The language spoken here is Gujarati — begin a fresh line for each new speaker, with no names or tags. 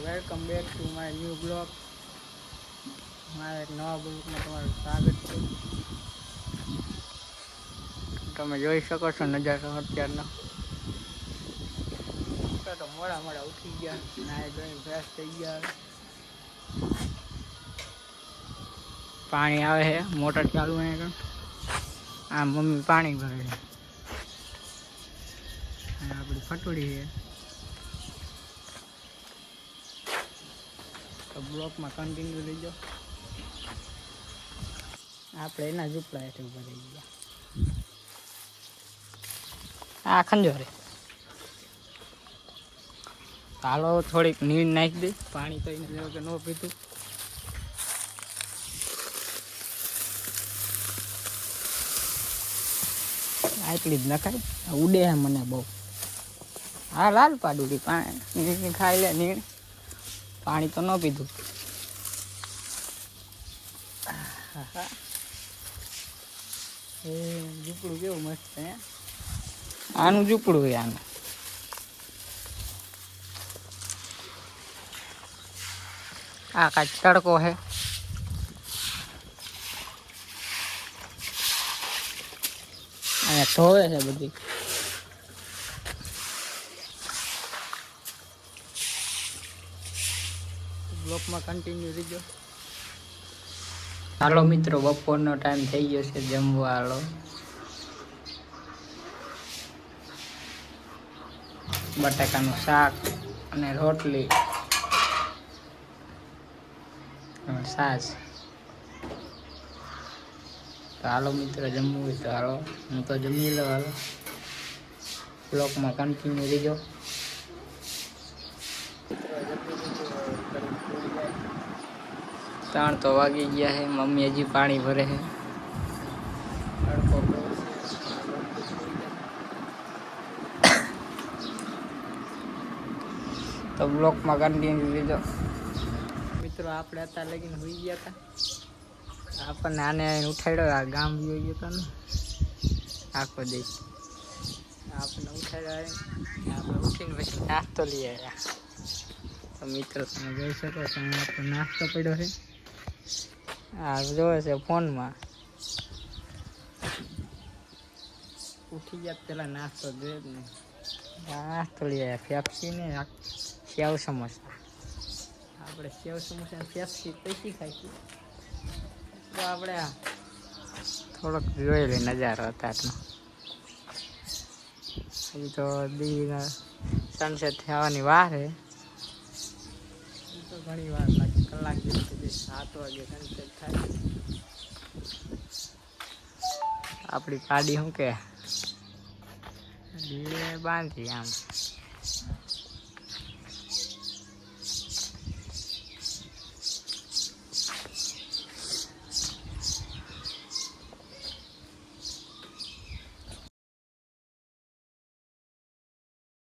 Welcome back to my new blog મારા એક નવા બ્લોગમાં તમારું સ્વાગત છે. તમે જોઈ શકો છો નજારો અત્યારનો. તો મોડા મોડા ઉઠી ગયા નાય ધોઈને ફ્રેશ થઈ ગયા. પાણી આવે છે, મોટર ચાલુ હે આગળ. આ મમ્મી પાણી ભરે છે. આપણી ફટોડી છે. તો બ્લોકમાં કન્ટિન્યુ રહેજો. આપણે એના ઝૂપડા હેઠળ ઊભા રહી ગયા. આ ખંજોરે હાલો, થોડીક નીર નાખી દે. પાણી તો એને કે ન પીતું આટલી જ નખાય. ઉડે મને બહુ. હા લાલ પાડું પાણી. ખાઈ લે, નીણ. પાણી તો ન પીધું. ઝૂંપડું કેવું મસ્ત હે? આનું ઝૂંપડું છે આનું. આ કાંઈ તડકો છે. અહીંયા ધોવે છે બધી. બ્લોકમાં કન્ટિન્યુ રહીજો. હાલો મિત્રો, બપોરનો ટાઈમ થઈ ગયો છે જમવા, હાલો. બટાકાનું શાક અને રોટલી. સાસ. હાલો મિત્રો, જમવું હોય તો હાલો. હું તો જમી લઉં, હાલો. બ્લોકમાં કન્ટિન્યુ રહીજો. ત્રણ તો વાગી ગયા છે મમ્મી હજી પાણી ભરે છે તડકો બહુ છે. તો બ્લોકમાં કન્ટિન્યુ લીધો. મિત્રો, આપણે અત્યારે લગીને હોઈ ગયા હતા. આપણને આને આઈને ઉઠાડ્યો, આ ગામ ગયો ગયો હતો ને. આખો દેશ. આપણને ઉઠાડ્યો આવીને આપણે ઉઠીને પછી નાસ્તો લઈ આવ્યા. તો મિત્રો, તમે જોઈ શકો છો અહીં આપણો નાસ્તો પડ્યો છે. આ જોવે છે ફોનમાં. ઉઠી ગયા પેલા નાસ્તો જોઈએ જ ને નાસ્તો લઈ આવ્યા ફેફસી ને સેવ સમોસા. આપણે સેવ સમોસા ફેફસી પૈસી ખાઈશું. તો આપણે થોડોક જોઈ લે નજારો અત્યારનો. હજી તો દીના સનસેટ થવાની વાર છે. તો ઘણી વાર લાગે, કલાક જેવી સુધી સાત વાગે સનસેટ થાય. આપણી ગાડી શું કે? બાંધી આમ.